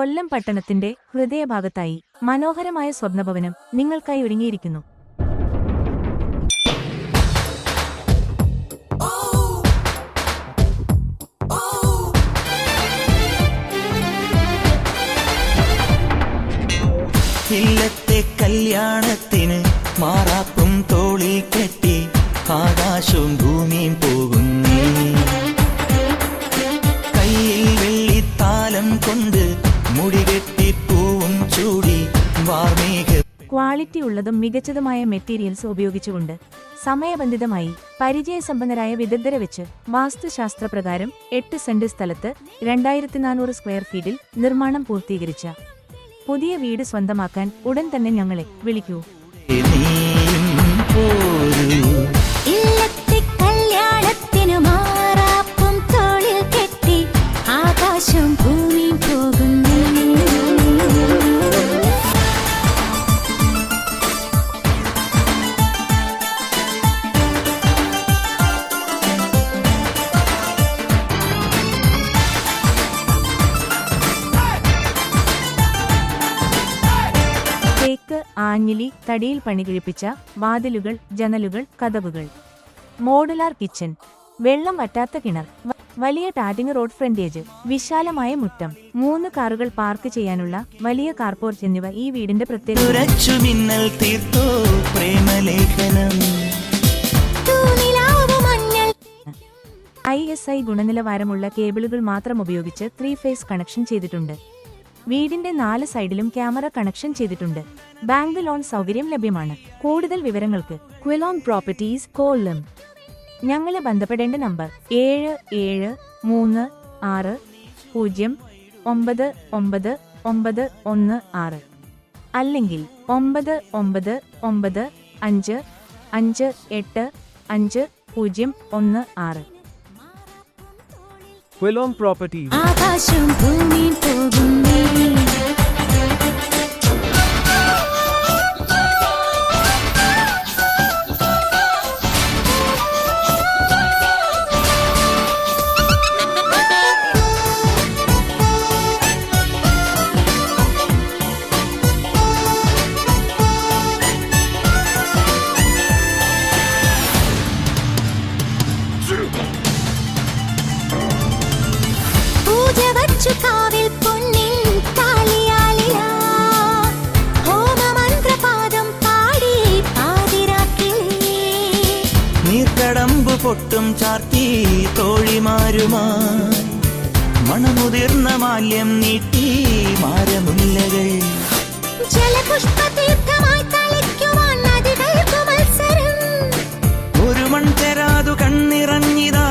കൊല്ലം പട്ടണത്തിന്റെ ഹൃദയഭാഗത്തായി മനോഹരമായ സ്വപ്നഭവനം നിങ്ങൾക്കായി ഒരുങ്ങിയിരിക്കുന്നു. ഇല്ലത്തെ കല്യാണത്തിന് മാറാപ്പും തോളിൽ കെട്ടി ആകാശവും ഭൂമിയും ക്വാളിറ്റി ഉള്ളതും മികച്ചതുമായ മെറ്റീരിയൽസ് ഉപയോഗിച്ചുകൊണ്ട് സമയബന്ധിതമായി പരിചയസമ്പന്നരായ വിദഗ്ധരെ വെച്ച് വാസ്തുശാസ്ത്രപ്രകാരം എട്ട് സെന്റ് സ്ഥലത്ത് രണ്ടായിരത്തി നാനൂറ് സ്ക്വയർ ഫീറ്റിൽ നിർമ്മാണം പൂർത്തീകരിച്ച പുതിയ വീട് സ്വന്തമാക്കാൻ ഉടൻ തന്നെ ഞങ്ങളെ വിളിക്കൂ. ആഞ്ഞിലി തടിയിൽ പണികഴിപ്പിച്ച വാതിലുകൾ ജനലുകൾ കതവുകൾ. Modular kitchen. വെള്ളം വറ്റാത്ത കിണർ. വലിയ ടാറ്റിംഗ് റോഡ് ഫ്രണ്ടേജ്. വിശാലമായ മുറ്റം. മൂന്ന് കാറുകൾ പാർക്ക് ചെയ്യാനുള്ള വലിയ കാർപോർച്ച് എന്നിവ ഈ വീടിന്റെ പ്രത്യേക മിന്നൽ തീർത്തോ പ്രേമലേഖനം. തൂണിലാവു മഞ്ഞൾ. ഐ എസ് ഐ ഗുണനിലവാരമുള്ള കേബിളുകൾ മാത്രം ഉപയോഗിച്ച് ത്രീ ഫേസ് കണക്ഷൻ ചെയ്തിട്ടുണ്ട്. വീടിന്റെ നാല് സൈഡിലും ക്യാമറ കണക്ഷൻ ചെയ്തിട്ടുണ്ട്. ബാങ്ക് ലോൺ സൗകര്യം ലഭ്യമാണ്. കൂടുതൽ വിവരങ്ങൾക്ക് ക്വിലോൺ പ്രോപ്പർട്ടീസ് കോളം ഞങ്ങളെ ബന്ധപ്പെടേണ്ട നമ്പർ ഏഴ് ഏഴ് മൂന്ന് ആറ് പൂജ്യം ഒമ്പത് ഒമ്പത് ഒമ്പത് ഒന്ന് ആറ്. അല്ലെങ്കിൽ ഒമ്പത് ഒമ്പത് ഒമ്പത് അഞ്ച് അഞ്ച് എട്ട് അഞ്ച് പൂജ്യം ഒന്ന് ആറ്. Quilom Properties. ആകാശം ഭൂമി പോകുന്നു പൊട്ടും ചാർത്തി തോഴിമാരുമാ. മണമുതിർന്ന മാല്യം നീട്ടി മാരമുല്ലകൾ. ജലപുഷ്പതീർത്ഥമായി മൺ തരാതു കണ്ണിറങ്ങിതാവും ഒരു മൺതെരാതു കണ്ണിറങ്ങിതാ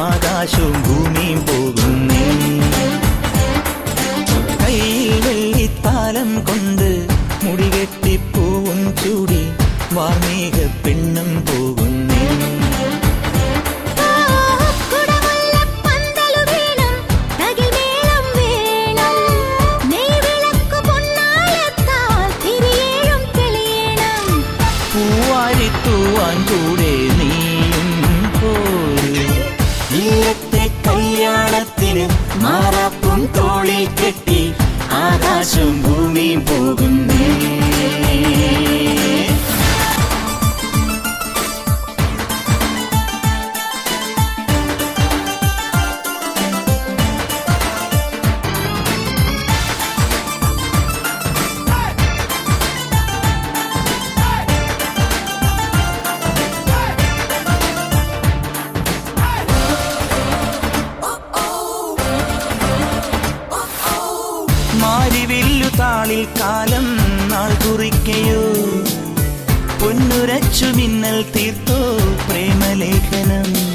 ആകാശവും ഭൂമിയും പോകുന്നേ കയ്യിൽ വെള്ളിത്താലം കൊണ്ട് മുടികെട്ടി പൂവും ചൂടി വാർമേഘ പെണ്ണും പോകുന്നേ തോളിൽ കെട്ടി ആകാശവും കുറിക്കയോ? പൊന്നുരച്ചു മിന്നൽ തീർത്തോ പ്രേമലേഖനം?